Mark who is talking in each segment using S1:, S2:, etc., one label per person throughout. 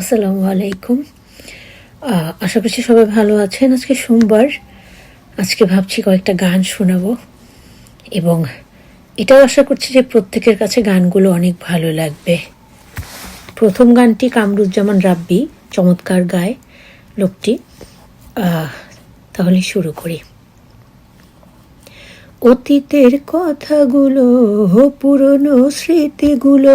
S1: আসসালামু আলাইকুম। আশা করছি সবাই ভালো আছেন। আজকে সোমবার। আজকে ভাবছি কয়েকটা গান শোনাবো। এবং এটাও আশা করছি যে প্রত্যেকের কাছে গানগুলো অনেক ভালো লাগবে। প্রথম গানটি কামরুজ্জামান রাব্বি, চমৎকার গায় লোকটি। তাহলে শুরু করি। অতীতের কথাগুলো, পুরনো স্মৃতিগুলো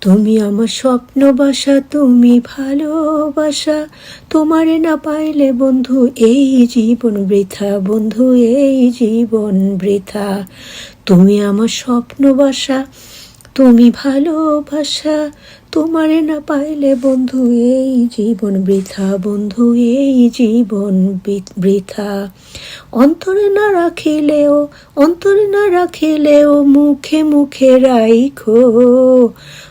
S1: তুমি আমার স্বপ্ন বাসা, তুমি ভালোবাসা। তোমারে না পাইলে বন্ধু, এই জীবন বৃথা। বন্ধু, এই জীবন বৃথা। তুমি আমার স্বপ্ন বাসা, তুমি ভালোবাসা। তোমারে না পাইলে বন্ধু, এই জীবন বৃথা। বন্ধু, এই জীবন বৃথা। অন্তরে না রাখিলেও, অন্তরে না রাখিলেও মুখে মুখে রাইখো।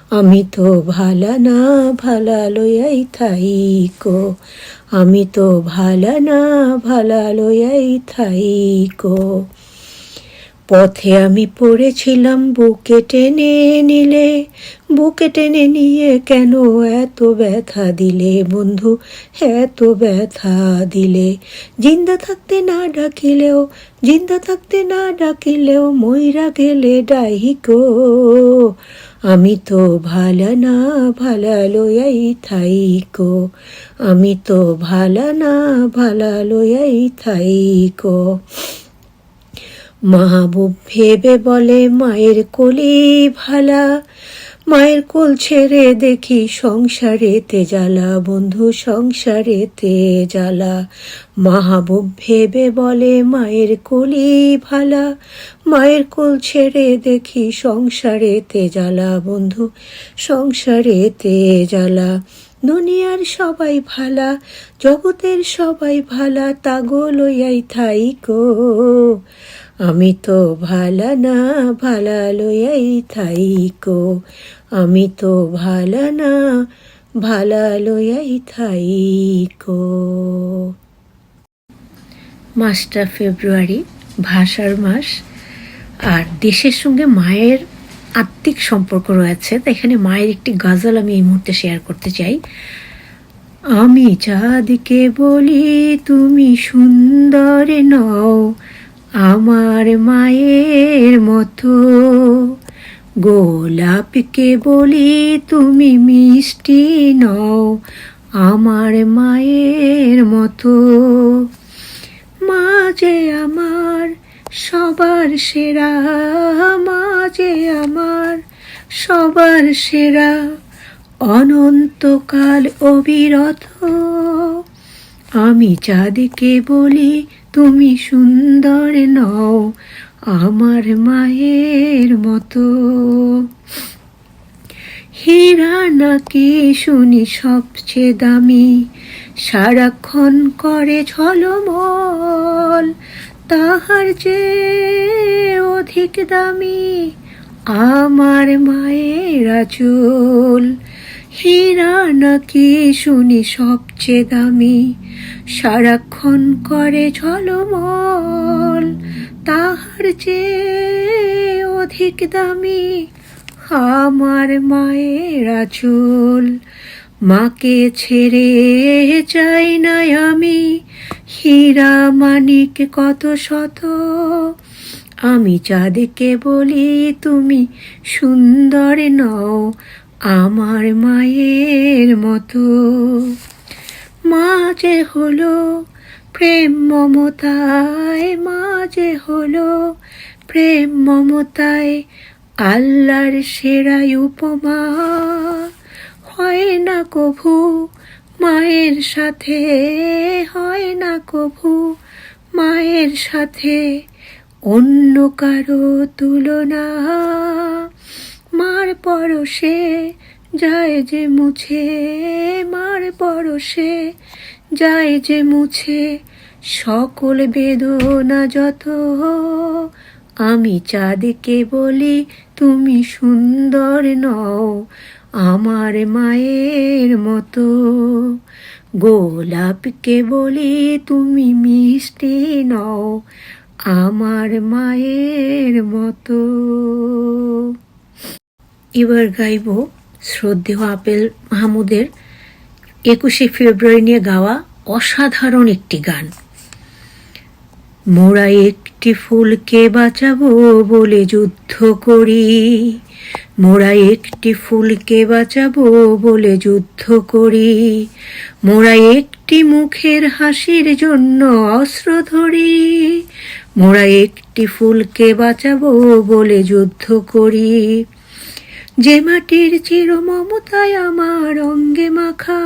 S1: আমি তো ভালা না, ভালা লইয়াই থাইকো। আমি তো ভালা না, ভালা লইয়াই থাইকো। পথে আমি পড়েছিলাম বুকে টেনে নিলে। বুকে টেনে নিয়ে কেন এত ব্যথা দিলে বন্ধু? এত ব্যথা দিলে। জিন্দা থাকতে না ডাকিলেও, জিন্দা থাকতে না ডাকিলেও ময়রা গেলে ডাইকো আমি তো ভালা না, ভালা লইয়াই থাইকো আমি তো ভালা না, ভালা লইয়াই থাইকো মাহবুব ভেবে বলে, মায়ের কোলি ভালা। মায়ের কোল ছেড়ে দেখি সংসারেতে জ্বালা। বন্ধু, সংসারেতে জ্বালা। মাহবুব ভেবে বলে, মায়ের কোলি ভালা। মায়ের কোল ছেড়ে দেখি সংসারেতে জ্বালা। বন্ধু, সংসারেতে জ্বালা। দুনিয়ার সবাই ভালা, জগতের সবাই ভালা তাগো লইয়াই থাইকো আমি তো ভালা না, ভালা লইয়াই থাইকো। আমি তো ভালা না, ভালা লইয়াই থাইকো। মাসটা ফেব্রুয়ারি, ভাষার মাস। আর দেশের সঙ্গে মায়ের আত্মিক সম্পর্ক রয়েছে, তো এখানে মায়ের একটি গজল আমি এই মুহূর্তে শেয়ার করতে চাই। আমি চাঁদকে বলি, তুমি সুন্দর নও। আমার মায়ের মতো। গোলাপকে বলি তুমি মিষ্টি নও, আমার মায়ের মতো। মাঝে আমার সবার সেরা, মাঝে আমার সবার সেরা, অনন্তকাল অবিরত। আমি চাঁদকে বলি তুমি সুন্দর নও আমার মায়ের মতো। হীরা নাকি শুনি সবচেয়ে দামি, সারাক্ষণ করে ঝলমল, তাহার যে অধিক দামি আমার মায়ের আচল। হীরা নাকি শুনি সবচেয়ে দামি? সারাক্ষণ করে ঝলমল, তাহার যে অধিক দামি আমার মায়ের আচল। মাকে ছেড়ে চাই না আমি, হীরা মানিক কত শত? আমি চাঁদকে বলি, তুমি সুন্দর নও আমার মায়ের মতো। মাঝে হলো প্রেম মমতায় মাঝে হলো প্রেম মমতায়, আল্লাহর সেরাই উপমা। হয় না কভু মায়ের সাথে, হয় না কভু মায়ের সাথে, অন্য কারও তুলনা। মার পরশে, যায় যে মুছে, মার পরশে, যায় যে মুছে, সকল বেদনা যত। আমি চাঁদকে বলি, তুমি সুন্দর নও, আমার মায়ের মতো। গোলাপকে বলি, তুমি মিষ্টি নও, আমার মায়ের মতো। এবার গাইব শ্রদ্ধেয় আপেল মাহমুদের একুশে ফেব্রুয়ারি নিয়ে গাওয়া অসাধারণ একটি গান। মোরা একটি ফুলকে বাঁচাবো বলে যুদ্ধ করি। মোরা একটি ফুলকে বাঁচাবো বলে যুদ্ধ করি। মোরা একটি মুখের হাসির জন্য অস্ত্র ধরি। মোরা একটি ফুলকে বাঁচাবো বলে যুদ্ধ করি। যে মাটির চির মমতায় আমার অঙ্গে মাখা,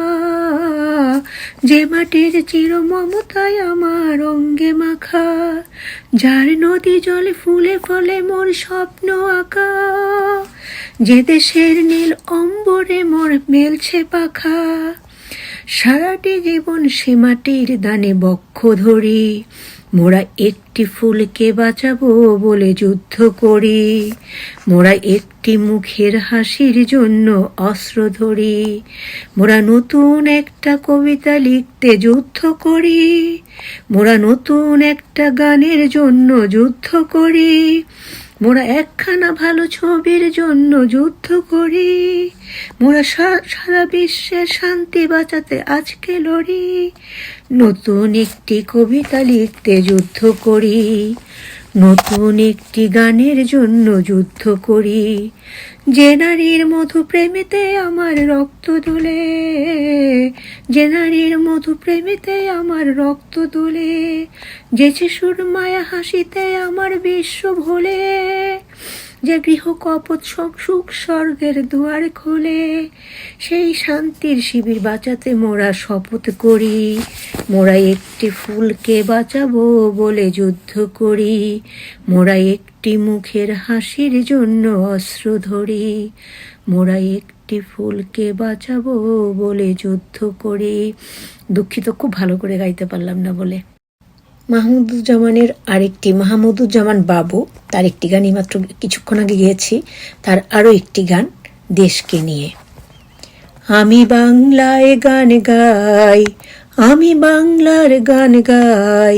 S1: যে মাটির চির মমতায় আমার অঙ্গে মাখা, যার নদী জলে ফুলে ফলে মোর স্বপ্ন আঁকা, যে দেশের নীল অম্বরে মোর মেলছে পাখা। সারাটি জীবন সে মাটির দানে বক্ষ ধরি মোরা একটি ফুলকে বাঁচাবো বলে যুদ্ধ করি। মোরা একটি মুখের হাসির জন্য অস্ত্র ধরি। মোরা নতুন একটা কবিতা লিখতে যুদ্ধ করি। মোরা নতুন একটা গানের জন্য যুদ্ধ করি। মোরা একখানা ভালো ছবির জন্য যুদ্ধ করি। মোরা সারা বিশ্বের শান্তি বাঁচাতে আজকে লড়ি। নতুন একটি কবিতা লিখতে যুদ্ধ করি। নতুন একটি গানের জন্য যুদ্ধ করি। যে নারীর মধু প্রেমেতে আমার রক্ত দোলে, যে নারীর মধু প্রেমেতে আমার রক্ত দোলে, যে শিশুর মায়া হাসিতে আমার বিশ্ব ভোলে। যে সব সুখ স্বর্গের দুয়ার খোলে, সেই শান্তির শিবির বাঁচাতে মোরা শপথ করি। মোরা একটি ফুলকে বাঁচাবো বলে যুদ্ধ করি। মোরা একটি মুখের হাসির জন্য অস্ত্র ধরি। মোরা একটি ফুলকে বাঁচাবো বলে যুদ্ধ করি। দুঃখিত, খুব ভালো করে গাইতে পারলাম না বলে। মাহমুদুজ্জামানের আরেকটি, মাহমুদুজ্জামান বাবু, তার একটি গানই মাত্র কিছুক্ষণ আগে গিয়েছি, তার আরও একটি গান, দেশকে নিয়ে। আমি বাংলায় গান গাই, আমি বাংলার গান গাই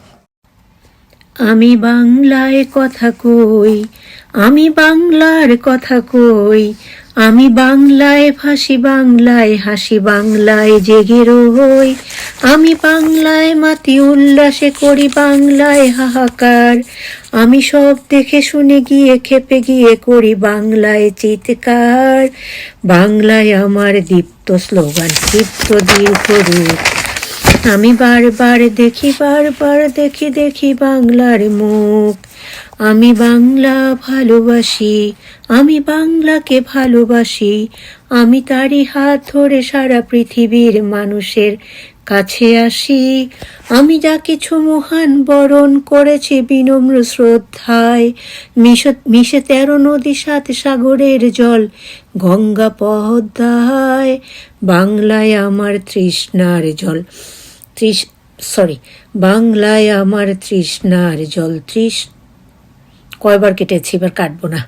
S1: আমি বাংলায় কথা কই, আমি বাংলার কথা কই, আমি বাংলায় ভাসি বাংলায়, হাসি বাংলায় জেগে রই। আমি বাংলায় মাতি উল্লাসে করি বাংলায় হাহাকার। আমি সব দেখে শুনে গিয়ে খেপে গিয়ে করি বাংলায় চিৎকার। বাংলায় আমার দীপ্ত স্লোগান, দীপ্ত দীর্ঘ রূপ আমি বারবার দেখি বারবার দেখি দেখি বাংলার মুখ। আমি বাংলা ভালোবাসি, আমি বাংলাকে ভালোবাসি। আমি তারই হাত ধরে সারা পৃথিবীর মানুষের কাছে আসি। আমি যা কিছু মহান বরণ করেছি বিনম্র শ্রদ্ধায়, মিশে তেরো নদী, সাত সাগরের জল গঙ্গা পদ্মায়, বাংলায় আমার তৃষ্ণার জল। তৃষ সরি বাংলায় আমার তৃষ্ণার জল তৃষ কয়বার কেটেছি এবার কাটবো না,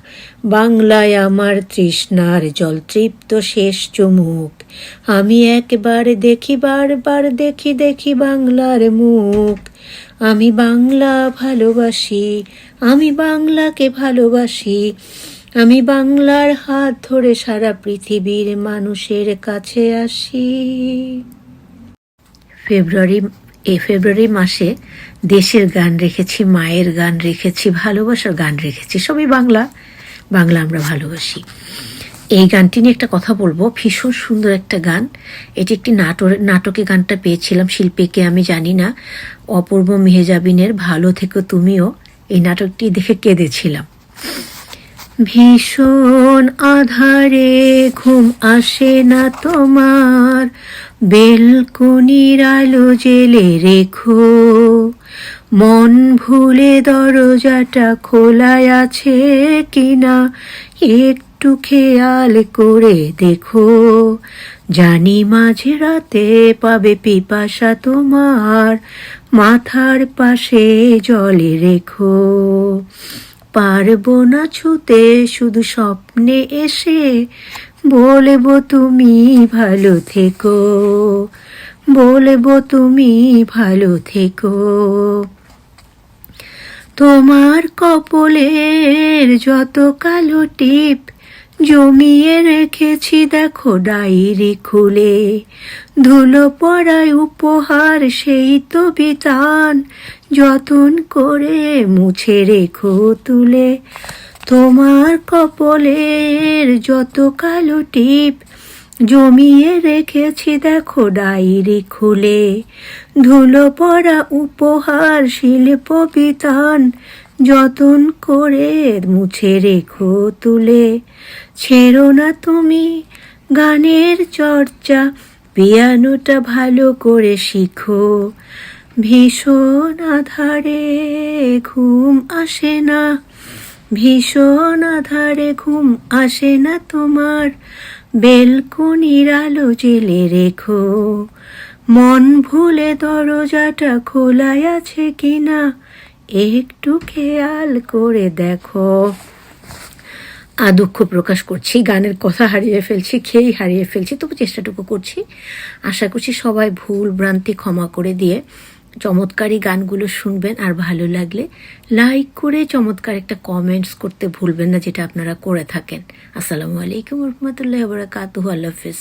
S1: বাংলায় আমার তৃষ্ণার জল তৃপ্ত শেষ চুমুক, আমি একবার দেখি, বারবার দেখি দেখি বাংলার মুখ, আমি বাংলা ভালোবাসি, আমি বাংলাকে ভালোবাসি, আমি বাংলার হাত ধরে সারা পৃথিবীর মানুষের কাছে আসি। ফেব্রুয়ারি এ ফেব্রুয়ারি মাসে দেশের গান রেখেছি, মায়ের গান রেখেছি, ভালোবাসার গান রেখেছি, সবই বাংলা। বাংলা আমরা ভালোবাসি। এই গানটি নিয়ে একটা কথা বলব, ভীষণ সুন্দর একটা গান। এটি একটি নাটর, নাটকে গানটা পেয়েছিলাম শিল্পীকে, আমি জানি না। অপূর্ব মেহেজাবিনের ভালো থেকো তুমিও, এই নাটকটি দেখে কেঁদেছিলাম। ভীষণ আধারে ঘুম আসে না তোমার। বেলকনির আলো জেলে রেখো। মন ভুলে দরজাটা খোলাই আছে কিনা একটু খেয়াল করে দেখো। জানি মাঝে রাতে পাবে পিপাসা তোমার, মাথার পাশে জলে রেখো। পারব না ছুতে, শুধু স্বপ্নে এসে বলব তুমি ভালো থেকো, বলব তুমি ভালো থেকো। তোমার কপলের যত কালো টিপ জমিয়ে রেখেছি, দেখো ডায়েরি খুলে। ধুলো পড়ায় উপহার, সেই তো বিতান যতন করে মুছে রেখো তুলে, তোমার কপলের যত কালো টিপ জমিয়ে রেখেছি দেখো ডায়েরি খুলে। ধুলো পড়া উপহার, শিল্প বিতান যতন করে মুছে রেখো তুলে। ছেড়ো না তুমি গানের চর্চা, পিয়ানোটা ভালো করে শিখো। ভীষণ আধারে ঘুম আসে না, ভীষণ আধারে ঘুম আসে না তোমার। বেলকনির আলো জেলে রেখো, মন ভুলে দরজাটা খোলাই আছে কিনা, একটু খেয়াল করে দেখো। আ, দুঃখ প্রকাশ করছি, গানের কথা হারিয়ে ফেলছি খেয়েই হারিয়ে ফেলছি, তবু চেষ্টাটুকু করছি। আশা করছি সবাই ভুল ভ্রান্তি ক্ষমা করে দিয়ে চমৎকারী গানগুলো শুনবেন আর ভালো লাগলে লাইক করে চমৎকার একটা কমেন্টস করতে ভুলবেন না, যেটা আপনারা করে থাকেন। আসসালামু আলাইকুম রহমতুল্লাহ বরাকাতুহ। আল্লাহ হাফিজ।